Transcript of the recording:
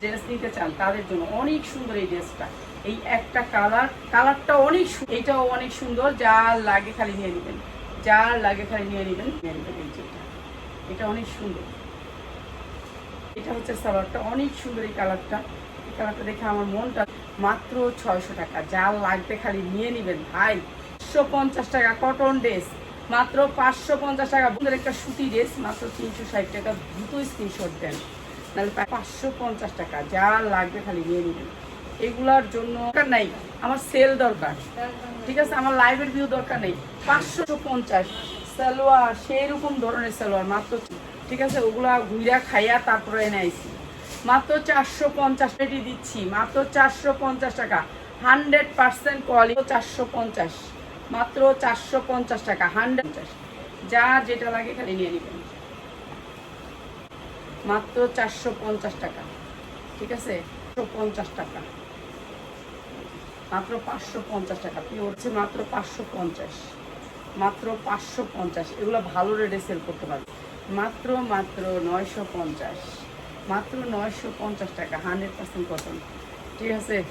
Dress নিতে চান, তাদের জন্য অনেক সুন্দর এই ড্রেসটা এই একটা কালার কালারটা অনেক এটাও অনেক সুন্দর যা লাগে খালি নিয়ে নেবেন। যা লাগে খালি নিয়ে নেবেন নিয়ে নেবেন এই যেটা। এটা অনেক সুন্দর। এটা হচ্ছে সালোয়ারটা, অনেক সুন্দর এই কালারটা এই কালারটা দেখে আমার মনটা মাত্র ছয়শো টাকা। যা লাগবে খালি নিয়ে নেবেন, ভাই। পাঁচশো পঞ্চাশ টাকা কটন ড্রেস মাত্র পাঁচশো পঞ্চাশ টাকা। বন্ধুদের একটা সুতি ড্রেস মাত্র তিনশো ষাট টাকা। দ্রুত স্ক্রিনশট দেন। নাহলে পাঁচশো টাকা, যা লাগবে খালি নিয়ে নেবেন এগুলার জন্য নাই, আমার সেল দরকার। ঠিক আছে, আমার লাইভের ভিউ দরকার নেই। পাঁচশো পঞ্চাশ, সালোয়ার সেই ধরনের সালোয়ার, মাত্র ঠিক আছে, ওগুলা ঘুরা খাইয়া তারপরে এনে আইছি। মাত্র চারশো পঞ্চাশ পেটি দিচ্ছি, মাত্র চারশো পঞ্চাশ টাকা। হান্ড্রেড পার্সেন্ট কোয়ালিটি চারশো পঞ্চাশ। মাত্র চারশো পঞ্চাশ টাকা, হান্ড্রেড যা যেটা লাগে খালি নিয়ে নেবেন। মাত্র চারশো পঞ্চাশ টাকা। ঠিক আছে? পঞ্চাশ টাকা। মাত্র পাঁচশো পঞ্চাশ টাকা। পিওর হচ্ছে মাত্র পাঁচশো পঞ্চাশ। মাত্র পাঁচশো পঞ্চাশ। এগুলো ভালো রেটে সেল করতে পারবে। মাত্র মাত্র নয়শো পঞ্চাশ। মাত্র নয়শো পঞ্চাশ টাকা হান্ড্রেড পার্সেন্ট কটন ঠিক আছে?